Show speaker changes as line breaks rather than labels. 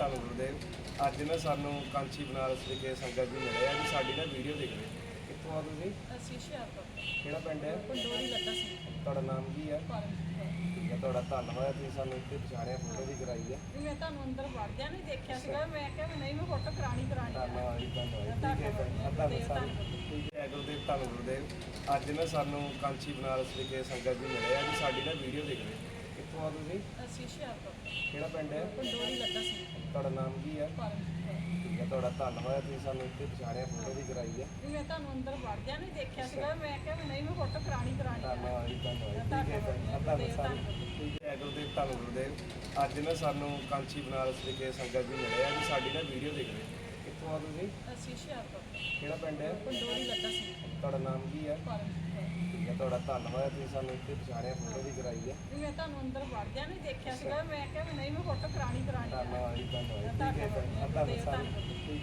ਅੱਜ ਨਾ ਸਾਨੂੰ ਕਾਂਚੀ ਬਨਾਰਸ ਵਿਖੇ ਸੰਗਤ ਜੀ ਮਿਲੇ ਆ ਜੀ ਸਾਡੀ ਨਾ ਵੀਡੀਓ ਦੇਖ ਰਹੇ। ਕਿੱਥੋਂ ਆ ਤੁਸੀਂ?
ਅਸੀਂ ਹੁਸ਼ਿਆਰਪੁਰ
ਕਿਹੜਾ ਪਿੰਡ ਹੈ?
ਪੰਡੋਰੀ ਲੱਗਾ ਸੀ।
ਤੁਹਾਡਾ ਨਾਮ ਕੀ ਹੈ?
ਪਰਮਜੀਤ।
ਠੀਕ ਹੈ ਤੁਹਾਡਾ ਧੰਨਵਾਦ ਤੁਸੀਂ ਸਾਨੂੰ ਇੱਥੇ ਪਛਾਣਿਆ ਫੋਟੋ ਵੀ ਕਰਾਈ ਹੈ।
ਵੀ ਮੈਂ ਤੁਹਾਨੂੰ ਅੰਦਰ ਵੜਦਿਆਂ ਨਹੀਂ ਦੇਖਿਆ ਸੀਗਾ। ਮੈਂ ਕਿਹਾ ਵੀ ਨਹੀਂ ਮੈਂ ਫੋਟੋ ਕਰਾਣੀ ਕਰਾਣੀ ਆ।
ਧੰਨਵਾਦ ਜੀ ਧੰਨਵਾਦ। ਠੀਕ ਹੈ ਭੈਣ, ਧੰਨਵਾਦ। ਸਾਨੂੰ ਠੀਕ ਹੈ ਗੁਰਦੇਵ ਧੰਨ ਗੁਰਦੇਵ ਅੱਜ ਨਾ ਸਾਨੂੰ ਕਾਂਚੀ ਬਨਾਰਸ ਵਿਖੇ ਸੰਗਤ ਜੀ ਮਿਲੇ ਆ ਜੀ ਸਾਡੀ ਨਾ ਵੀਡੀਓ ਦੇਖ ਰਹੇ। ਕਿੱਥੋਂ ਆ ਤੁਸੀਂ?
ਅਸੀਂ ਹੁਸ਼ਿਆਰਪੁਰ
ਕਿਹੜਾ ਪਿੰਡ ਹੈ?
ਪੰਡੋਰੀ ਲੱਗਾ ਸੀ।
ਤੁਹਾਡਾ ਨਾਮ ਕੀ ਹੈ?
ਕੌਰ।
ਠੀਕ ਹੈ ਤੁਹਾਡਾ ਧੰਨਵਾਦ ਤੁਸੀਂ ਸਾਨੂੰ ਇੱਥੇ ਪਛਾਣਿਆ ਫੋਟੋ ਵੀ ਕਰਾਈ ਹੈ।
ਵੀ ਮੈਂ ਤੁਹਾਨੂੰ ਅੰਦਰ ਵੜਦਿਆਂ ਨਹੀਂ ਦੇਖਿਆ ਸੀਗਾ। ਮੈਂ ਕਿਹਾ ਵੀ ਨਹੀਂ ਮੈਂ ਫੋਟੋ ਕਰਾਣੀ ਕਰਾਣੀ ਆ।
ਧੰਨਵਾਦ ਜੀ ਧੰਨਵਾਦ। ਠੀਕ ਹੈ ਧੰਨਵਾਦ ਸਾਨੂੰ ਠੀਕ ਹੈ ਗੁਰਦੇਵ ਧੰਨ ਗੁਰਦੇਵ। ਅੱਜ ਨਾ ਸਾਨੂੰ ਕਾਂਚੀ ਬਨਾਰਸ ਵਿਖੇ ਸੰਗਤ ਜੀ ਮਿਲੇ ਆ ਜੀ ਸਾਡੀ ਨਾ ਵੀਡੀਓ ਦੇਖ ਰਹੇ ਕਿੱਥੋਂ ਆ ਤੁਸੀਂ?
ਅਸੀਂ ਹੁਸ਼ਿਆਰਪੁਰ
ਕਿਹੜਾ ਪਿੰਡ ਹੈ?
ਪੰਡੋਰੀ ਲੱਗਾ ਸੀ।
ਤੁਹਾਡਾ ਨਾਮ ਕੀ ਹੈ?
ਪਰਮਜੀਤ
ਹੈ ਤੁਹਾਡਾ ਧੰਨਵਾਦ ਤੁਸੀਂ ਸਾਨੂੰ ਇੱਥੇ ਪਛਾਣਿਆ ਫੋਟੋ ਵੀ ਕਰਾਈ ਹੈ
ਵੀ ਮੈਂ ਤੁਹਾਨੂੰ ਅੰਦਰ ਵੜਦਿਆਂ ਨਹੀਂ ਦੇਖਿਆ ਸੀਗਾ। ਮੈਂ ਕਿਹਾ ਵੀ ਨਹੀਂ ਮੈਂ ਫੋਟੋ ਕਰਾਣੀ ਕਰਾਣੀ ਆ।
ਧੰਨਵਾਦ ਜੀ ਧੰਨਵਾਦ ਠੀਕ ਹੈ ਧੰਨਵਾਦ ਠੀਕ ਹੈ